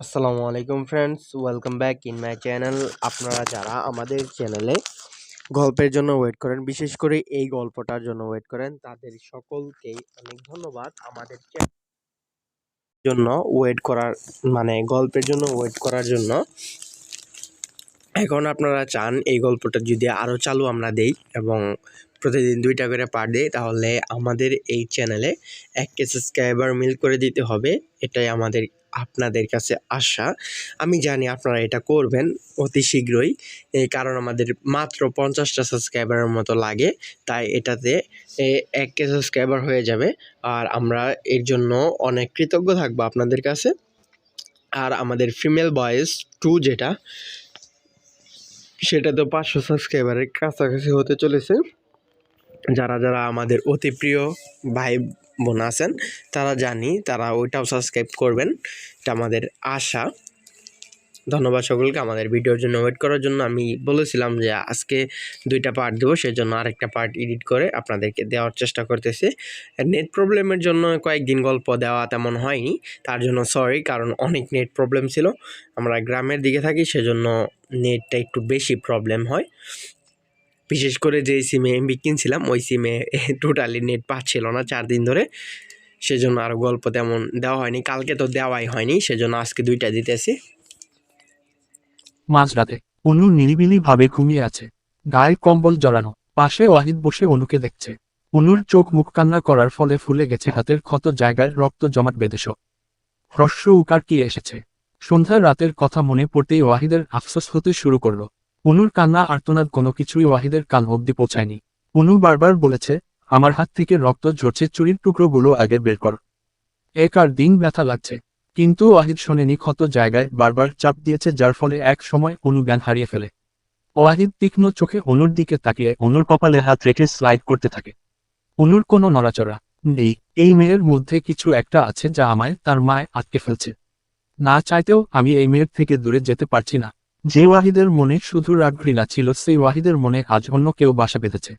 আসসালামু আলাইকুম friends welcome back in my channel আপনারা যারা আমাদের চ্যানেলে গল্পের জন্য ওয়েট করেন, বিশেষ করে এই গল্পটার জন্য ওয়েট করেন, তাদের সকলকেই অনেক ধন্যবাদ আমাদের জন্য ওয়েট করার মানে গল্পের জন্য ওয়েট করার জন্য। এখন আপনারা চান এই গল্পটা যদি আরও চালু আমরা দেই এবং প্রতিদিন দুইটা করে পার দেই তাহলে আমাদের এই চ্যানেলে এক কে সাবস্ক্রাইবার মিল করে দিতে হবে। এটাই আমাদের আপনাদের কাছে আশা। আমি জানি আপনারা এটা করবেন অতি শীঘ্রই এই কারণ আমাদের মাত্র পঞ্চাশটা সাবস্ক্রাইবারের মতো লাগে তাই এটাতে এ, এক কে সাবস্ক্রাইবার হয়ে যাবে। আর আমরা এর জন্য অনেক কৃতজ্ঞ থাকব আপনাদের কাছে। আর আমাদের ফিমেল বয়েস টু যেটা সেটা তো পাঁচশো সাবস্ক্রাইবারের কাছাকাছি হতে চলেছে। যারা যারা আমাদের অতি প্রিয় ভাই বোন আছেন, তারা জানি, তারা ওইটাও সাবস্ক্রাইব করবেন। এটা আমাদের আশা। ধন্যবাদ সকলকে আমাদের ভিডিওর জন্য ওয়েট করার জন্য। আমি বলেছিলাম যে আজকে দুইটা পার্ট দেবো সেই জন্য আরেকটা পার্ট এডিট করে আপনাদেরকে দেওয়ার চেষ্টা করতেছি। নেট প্রবলেমের জন্য কয়েকদিন গল্প দেওয়া তেমন হয়নি। তার জন্য সরি কারণ অনেক নেট প্রবলেম ছিল। আমরা গ্রামের দিকে থাকি, সেজন্য নেটটা একটু বেশি প্রবলেম হয়। বিশেষ করে যেই সিমে এমবি কিনছিলাম, ওই সিমে টোটালি নেট পাচ্ছিল না চার দিন ধরে। সেজন্য আরও গল্প তেমন দেওয়া হয়নি, কালকে তো দেওয়াই হয়নি, সেজন্য আজকে দুইটা দিতেছি। মাঝরাতে অনু নিরিবিলি ভাবে ঘুমিয়ে আছে। গায়ে কম্বল জড়ানো, পাশে ওয়াহিদ বসে অনুকে দেখছে। অনুর চোখ মুখ কান্না করার ফলে ফুলে গেছে হাতের ক্ষত জায়গায় রক্ত জমাট বেঁধেছ হ্রস্ব উকার কি এসেছে? সন্ধ্যার রাতের কথা মনে পড়তেই ওয়াহিদের আফসোস হতে শুরু করল। অনুর কান্না আর্তনাদ কোনো কিছুই ওয়াহিদের কান অব্দি পৌঁছায়নি। অনু বারবার বলেছে, আমার হাত থেকে রক্ত ঝরছে, চুরির টুকরোগুলো আগে বের কর। এক আর দিন ব্যথা লাগছে। কিন্তু ওয়াহিদ শোনেনি ক্ষত জায়গায় বারবার চাপ দিয়েছে, যার ফলে এক সময় অনু জ্ঞান হারিয়ে ফেলে। ওয়াহিদ তীক্ষ্ণ চোখে অনুর দিকে তাকিয়ে অনুর কপালে হাত রেখে স্লাইড করতে থাকে। অনুর কোনো নড়াচড়া নেই। এই মেয়ের মধ্যে কিছু একটা আছে যা আমায়, তার মায় আটকে ফেলছে। না চাইতেও আমি এই মেয়ের থেকে দূরে যেতে পারছি না। যে ওয়াহিদের মনে শুধু রাগ ঘৃণা ছিল, সেই ওয়াহিদের মনে আজ অন্য কেউ বাসা বেঁধেছে।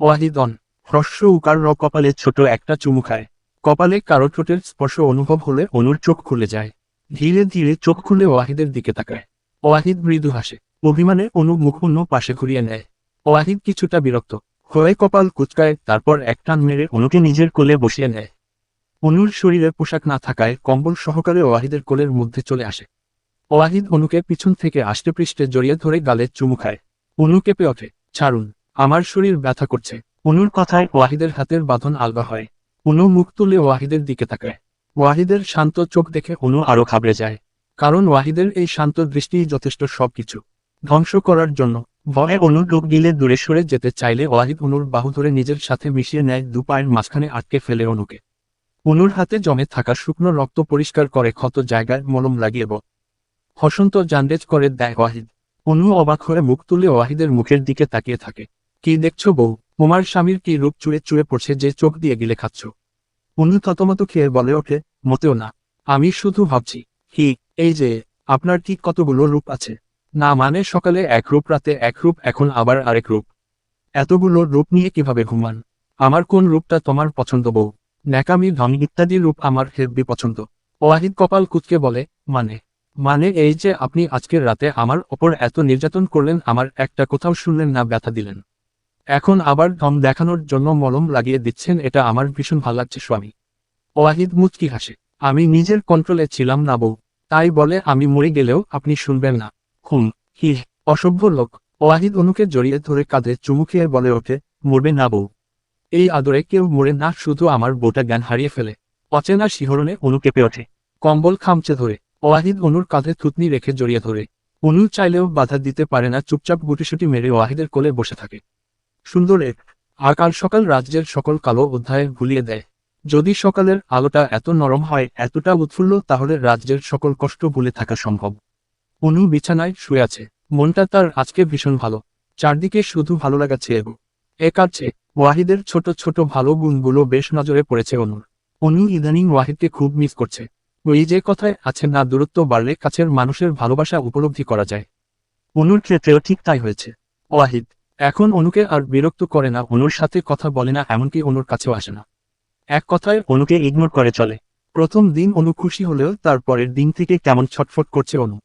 ওয়াহিদ অন হ্রস্ব উকার র কপালে ছোট একটা চুমু খায়। কপালে কারও ঠোঁটের স্পর্শ অনুভব হলে অনুর চোখ খুলে যায়। ধীরে ধীরে চোখ খুলে ওয়াহিদের দিকে তাকায়। ওয়াহিদ মৃদু হাসে, অভিমানে অনু মুখ অন্য পাশে ঘুরিয়ে নেয়। ওয়াহিদ কিছুটা বিরক্ত, হয়ে কপাল কুচকায়, তারপর এক টান মেরে অনুকে নিজের কোলে বসিয়ে নেয়। অনুর শরীরে পোশাক না থাকায় কম্বল সহকারে ওয়াহিদের কোলের মধ্যে চলে আসে। ওয়াহিদ অনুকে পিছন থেকে আষ্টে পৃষ্ঠে জড়িয়ে ধরে গালে চুমু খায়। অনু কেঁপে ওঠে, ছাড়ুন, আমার শরীর ব্যথা করছে। অনুর কথায় ওয়াহিদের হাতের বাঁধন আলগা হয়। অনু মুখ তুলে ওয়াহিদের দিকে তাকায়। ওয়াহিদের শান্ত চোখ দেখে অনু আরও ঘাবড়ে যায়। কারণ ওয়াহিদের এই শান্ত দৃষ্টিই যথেষ্ট সবকিছু। ধ্বংস করার জন্য ভয়ে অনু ডুব গিলে দূরে সরে যেতে চাইলে ওয়াহিদ অনুর বাহু ধরে নিজের সাথে মিশিয়ে নেয় দু পায়ের মাঝখানে আটকে ফেলে অনুকে অনুর হাতে জমে থাকা শুকনো রক্ত পরিষ্কার করে ক্ষত জায়গায় মলম লাগিয়ে ব হসন্ত জান্ডেজ করে দেয় ওয়াহিদ। অনু অবাক হয়ে মুখ তুলে ওয়াহিদের মুখের দিকে তাকিয়ে থাকে। কি দেখছ বউ? তোমার স্বামীর কি রূপ চুড়ে চুড়ে পড়ছে যে চোখ দিয়ে গিলে খাচ্ছ? অনু থতমত খেয়ে বলে ওঠে, মোটেও না। আমি শুধু ভাবছি, কি, এই যে, আপনার কি কতগুলো রূপ আছে? না মানে সকালে এক রূপ, রাতে এক রূপ, এখন আবার আরেক রূপ। এতগুলো রূপ নিয়ে কীভাবে ঘুমান? আমার কোন রূপটা তোমার পছন্দ বউ? ন্যাকামি, ধন ইত্যাদি রূপ আমার হেব্বি পছন্দ। ওয়াহিদ কপাল কুচকে বলে মানে? মানে এই যে আপনি আজকের রাতে আমার ওপর এত নির্যাতন করলেন, আমার একটা কোথাও শুনলেন না, ব্যথা দিলেন। এখন আবার ধম দেখানোর জন্য মলম লাগিয়ে দিচ্ছেন, এটা আমার ভীষণ ভালো লাগছে, স্বামী। ওয়াহিদ মুচকি হাসে। আমি নিজের কন্ট্রোলে ছিলাম না বউ। তাই বলে, আমি মরে গেলেও আপনি শুনবেন না। হুম কি অসভ্য লোক। ওয়াহিদ অনুকে জড়িয়ে ধরে কাঁধে চুমু বলে ওঠে, মরবে না বউ। এই আদরে কেউ মরে না, শুধু আমার বউটা জ্ঞান হারিয়ে ফেলে। অচেনা শিহরণে অনু কেঁপে ওঠে। কম্বল খামচে ধরে। ওয়াহিদ অনুর কাঁধে থুতনি রেখে জড়িয়ে ধরে। অনু চাইলেও বাধা দিতে পারে না, চুপচাপ গুটিসুটি মেরে ওয়াহিদের কোলে বসে থাকে। সুন্দর এক, আর কাল সকাল রাজ্যের সকল কালো অধ্যায়ে ভুলিয়ে দেয়। যদি সকালের আলোটা এত নরম হয়, এতটা উৎফুল্ল, তাহলে রাজ্যের সকল কষ্ট ভুলে থাকা সম্ভব। অনু বিছানায় শুয়ে আছে। মনটা তার আজকে ভীষণ ভালো। চারদিকে শুধু ভালো লাগাচ্ছে এবু এ কাছে ওয়াহিদের ছোট ছোট ভালো গুণগুলো বেশ নজরে পড়েছে অনুর। অনু ইদানিং ওয়াহিদকে খুব মিস করছে। ওই যে কথায় আছে না দূরত্ব বাড়লে কাছের মানুষের ভালোবাসা উপলব্ধি করা যায়। অনুর ক্ষেত্রেও ঠিক তাই হয়েছে। ওয়াহিদ এখন অনুকে আর বিরক্ত করে না অনুর সাথে কথা বলে না এমনকি অনুর কাছেও আসে না। এক কথায় অনুকে ইগনোর করে চলে। প্রথম দিন অনু খুশি হলেও তারপরের দিন থেকে কেমন ছটফট করছে অনু।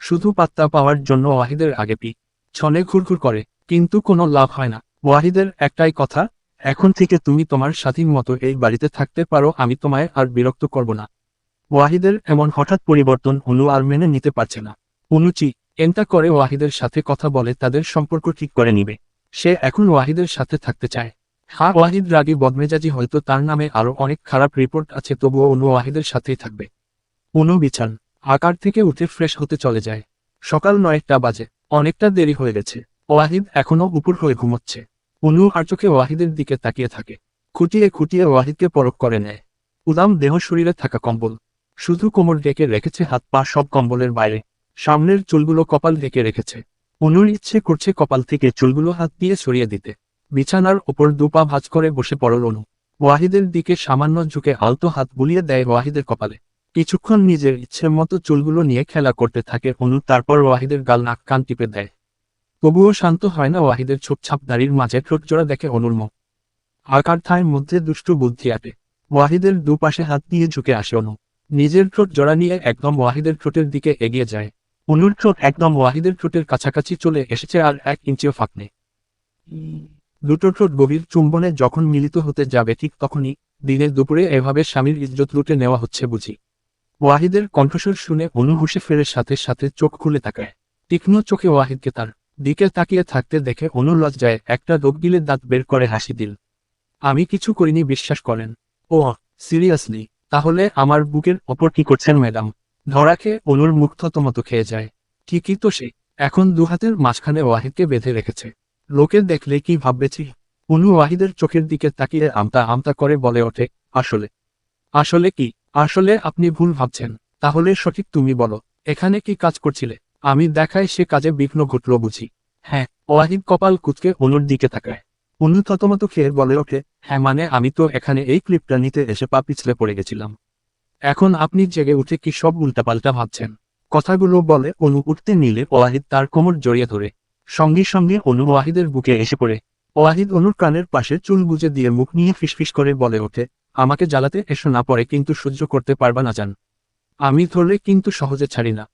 শুধু পাত্তা পাওয়ার জন্য ওয়াহিদের আগে পি ছনে ঘুরঘুর করে কিন্তু কোনো লাভ হয় না। ওয়াহিদের একটাই কথা এখন থেকে তুমি তোমার স্বাধীন মতো এই বাড়িতে থাকতে পারো আমি তোমায় আর বিরক্ত করব না। ওয়াহিদের এমন হঠাৎ পরিবর্তন অনু আর মেনে নিতে পারছে না। অনুচি এনটা করে ওয়াহিদের সাথে কথা বলে তাদের সম্পর্ক ঠিক করে নিবে। সে এখন ওয়াহিদের সাথে থাকতে চায়। হ্যাঁ ওয়াহিদ রাগী বদমেজাজি হয়তো তার নামে আরও অনেক খারাপ রিপোর্ট আছে, তবুও অনু ওয়াহিদের সাথেই থাকবে। অনু বিছান, আকার থেকে উঠে ফ্রেশ হতে চলে যায়। সকাল নয়টা বাজে, অনেকটা দেরি হয়ে গেছে। ওয়াহিদ এখনও উপর হয়ে ঘুমোচ্ছে। অনু আর চোখে ওয়াহিদের দিকে তাকিয়ে থাকে। খুঁটিয়ে খুঁটিয়ে ওয়াহিদকে পরখ করে নেয়। উদাম দেহ শরীরে থাকা কম্বল। শুধু কোমর ডেকে রেখেছে হাত পা সব কম্বলের বাইরে। সামনের চুলগুলো কপাল ডেকে রেখেছে। অনুর ইচ্ছে করছে কপাল থেকে চুলগুলো হাত দিয়ে সরিয়ে দিতে। বিছানার ওপর দুপা ভাঁজ করে বসে পড়ল অনু। ওয়াহিদের দিকে সামান্য ঝুঁকে আলতো হাত বুলিয়ে দেয় ওয়াহিদের কপালে। কিছুক্ষণ নিজের ইচ্ছে মতো চুলগুলো নিয়ে খেলা করতে থাকে অনু, তারপর ওয়াহিদের গাল নাক কান টিপে দেয়। তবুও শান্ত হয় না ওয়াহিদের ছোপছাপ দাড়ির মাঝে ঠোঁট জোড়া দেখে অনুর মুখ। আকার থায়ের মধ্যে দুষ্টু বুদ্ধি আটে। ওয়াহিদের দুপাশে হাত দিয়ে ঝুঁকে আসে অনু। নিজের ঠোঁট জোড়া নিয়ে একদম ওয়াহিদের ঠোঁটের দিকে এগিয়ে যায়। অনুর ঠোঁট একদম ওয়াহিদের ঠোঁটের কাছাকাছি চলে এসেছে আর এক ইঞ্চিও ফাঁক নেই। দুটো ঠোঁট গভীর চুম্বনে যখন মিলিত হতে যাবে ঠিক তখনই দিনে দুপুরে এভাবে স্বামীর ইজ্জত লুটে নেওয়া হচ্ছে বুঝি। ওয়াহিদের কণ্ঠস্বর শুনে অনু হুসে ফেরে সাথে সাথে চোখ খুলে তাকায়। তীক্ষ্ণ চোখে ওয়াহিদকে তার দিকে তাকিয়ে থাকতে দেখে অনু লজ্জায় একটা রোগগিলে দাঁত বের করে হাসি দিল। আমি কিছু করিনি, বিশ্বাস করেন। ও সিরিয়াসলি? তাহলে আমার বুকের ওপর কি করছেন ম্যাডাম? ধরা খেয়ে অনুর মুখ থতমতো খেয়ে যায়। ঠিকই তো সে। এখন দুহাতের মাঝখানে ওয়াহিদকে বেঁধে রেখেছে। লোকে দেখলে কি ভাববেছি? অনু ওয়াহিদের চোখের দিকে তাকিয়ে আমতা আমতা করে বলে ওঠে, আসলে। আসলে কি? আসলে আপনি ভুল ভাবছেন। তাহলে সঠিক তুমি বলো, এখানে কি কাজ করছিলে? আমি দেখায় সে কাজে বিঘ্ন ঘটল বুঝি। হ্যাঁ ওয়াহিদ কপাল কুচকে অনুর দিকে তাকায়। অনু থতমত খেয়ে বলে ওঠে হ্যাঁ মানে আমি তো এখানে এই ক্লিপটা নিতে এসে পা পিছলে পড়ে গেছিলাম। এখন আপনি জেগে উঠে কি সব উল্টাপাল্টা ভাবছেন? কথাগুলো বলে অনু উঠতে নিলে ওয়াহিদ তার কোমর জড়িয়ে ধরে। সঙ্গে সঙ্গে অনু ওয়াহিদের বুকে এসে পড়ে। ওয়াহিদ অনুর কানের পাশে চুল গুজে দিয়ে মুখ নিয়ে ফিসফিস করে বলে ওঠে আমাকে জ্বালাতে এসো না পড়ে কিন্তু সহ্য করতে পারবা না জান। আমি ধরলে কিন্তু সহজে ছাড়ি না।